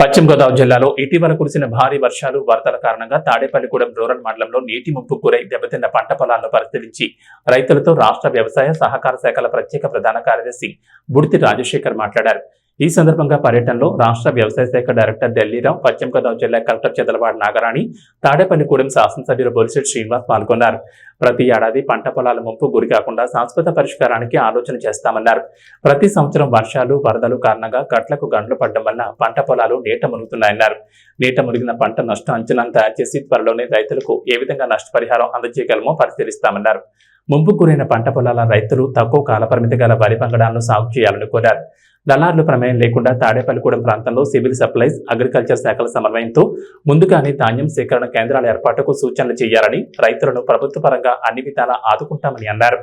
పశ్చిమ గోదావరి జిల్లాలో ఇటీవల కురిసిన భారీ వర్షాలు వరదల కారణంగా తాడేపల్లిగూడెం రూరల్ మండలంలో నీటి ముంపు గురై దెబ్బతిన్న పంట పొలాలను పరిశీలించి రైతులతో రాష్ట్ర వ్యవసాయ సహకార శాఖల ప్రత్యేక ప్రధాన కార్యదర్శి బుడితి రాజశేఖర్ మాట్లాడారు. ఈ సందర్భంగా పర్యటనలో రాష్ట్ర వ్యవసాయ శాఖ డైరెక్టర్ ఢిల్లీరావు పశ్చిమ గోదావరి జిల్లా కలెక్టర్ చెదలవాడ నాగరాణి తాడేపల్లిగూడెం శాసనసభ్యులు బొలిశెట్టి శ్రీనివాస్ పాల్గొన్నారు. ప్రతి ఏడాది పంట పొలాల ముంపు గురి కాకుండా శాశ్వత పరిష్కారానికి ఆలోచన చేస్తామన్నారు. ప్రతి సంవత్సరం వర్షాలు వరదలు కారణంగా గట్లకు గండ్లు పడడం వల్ల పంట పొలాలు నీట మునుగుతున్నాయన్నారు. నీట మునిగిన పంట నష్టం అంచనాను తయారు చేసి త్వరలోనే రైతులకు ఏ విధంగా నష్టపరిహారం అందజేయగలమో పరిశీలిస్తామన్నారు. ముంపు గురైన పంట పొలాల రైతులు తక్కువ కాలపరిమితి గల వరి పంగడాలను సాగు చేయాలని కోరారు. దళారుల ప్రమేయం లేకుండా తాడేపల్లిగూడెం ప్రాంతంలో సివిల్ సప్లైస్ అగ్రికల్చర్ శాఖల సమన్వయంతో ముందుగానే ధాన్యం సేకరణ కేంద్రాల ఏర్పాటుకు సూచనలు చేయాలని రైతులను ప్రభుత్వ పరంగా అన్ని విధాలా ఆదుకుంటామని అన్నారు.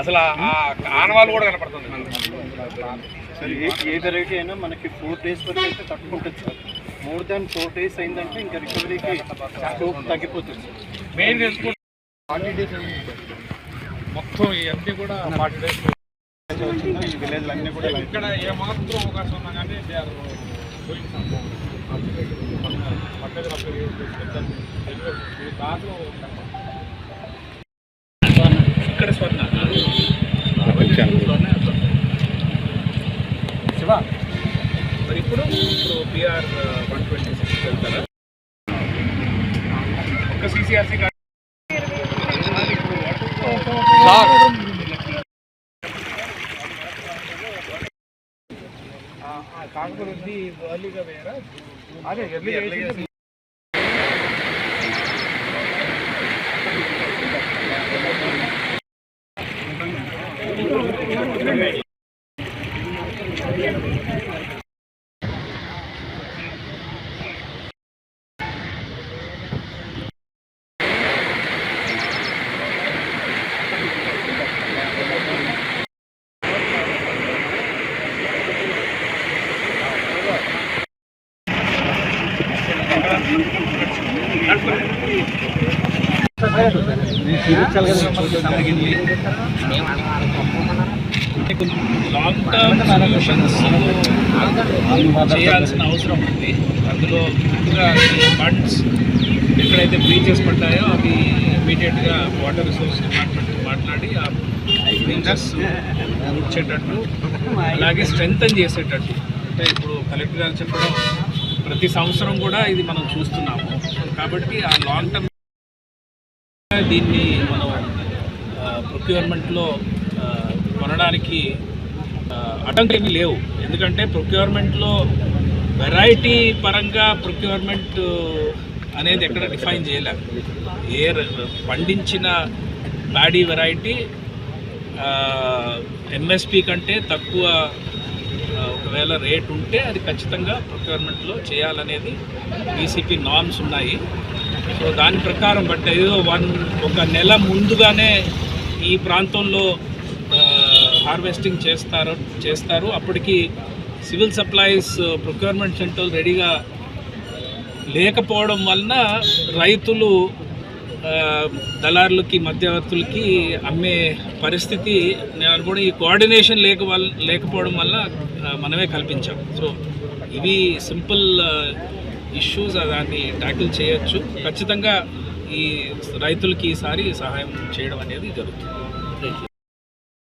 అసలు ఆ ఆనవాళ్ళు కూడా కనపడుతుంది. సార్ ఏ ఏ వెరైటీ అయినా మనకి ఫోర్ డేస్ వరకు అయితే తట్టుకుంటుంది sir. More than four days అయిందంటే ఇంకా రికవరీకి తగ్గిపోతుంది. మెయిన్ ఫార్టీ డేస్ మొత్తం ఇవన్నీ కూడా ఫార్టీ డేస్ ఈ విలేజ్ అన్నీ కూడా ఇక్కడ ఏమాత్రం అవకాశం ఉన్నా కానీ దే ఆర్ ఇక్కడ స్వర్ణ. శివ మరి ఇప్పుడు ఇప్పుడు పిఆర్ వన్ ట్వంటీ సిక్స్ వెళ్తారా? ఒక సిసిఆర్సీ సార్ కాకపోతే ఇది ఎర్లీగా వేయరా అదే ఎర్లీగా లాంగ్ టర్మ్ సొల్యూషన్స్ చేయాల్సిన అవసరం ఉంది. అందులో ముందుగా ఫండ్స్ ఎక్కడైతే బ్రీచెస్ పడ్డాయో అవి ఇమీడియట్గా వాటర్ రిసోర్స్ డిపార్ట్మెంట్ మాట్లాడి ఆ బ్రీచెస్ వచ్చేటట్టు అలాగే స్ట్రెంగ్తన్ చేసేటట్టు. అంటే ఇప్పుడు కలెక్టర్ గారు చెప్పడం ప్రతి సంవత్సరం కూడా ఇది మనం చూస్తున్నాము. కాబట్టి ఆ లాంగ్ టర్మ్ దీన్ని మనం ప్రొక్యూర్మెంట్లో కొనడానికి ఆ, ఏమీ లేవు. ఎందుకంటే ప్రొక్యూర్మెంట్లో వెరైటీ పరంగా ప్రొక్యూర్మెంట్ అనేది ఎక్కడ డిఫైన్ చేయలేదు ఏ పండించిన ప్యాడీ వెరైటీ ఎంఎస్పి కంటే తక్కువ ఒకవేళ రేట్ ఉంటే అది ఖచ్చితంగా ప్రొక్యూర్మెంట్లో చేయాలనేది బీసీపీ నామ్స్ ఉన్నాయి. సో దాని ప్రకారం బట్ ఏదో వన్ ఒక నెల ముందుగానే ఈ ప్రాంతంలో హార్వెస్టింగ్ చేస్తారు చేస్తారు. అప్పటికి సివిల్ సప్లైస్ ప్రొక్యూర్మెంట్ సెంటర్ రెడీగా లేకపోవడం వలన రైతులు దళారులకి మధ్యవర్తులకి అమ్మే పరిస్థితి నేను అనుకోవడం ఈ కోఆర్డినేషన్ లేక లేకపోవడం వల్ల మనమే కల్పించాం. సో ఇవి సింపుల్ ఇష్యూస్ దాన్ని ట్యాకిల్ చేయొచ్చు. ఖచ్చితంగా ఈ రైతులకి ఈసారి సహాయం చేయడం అనేది జరుగుతుంది.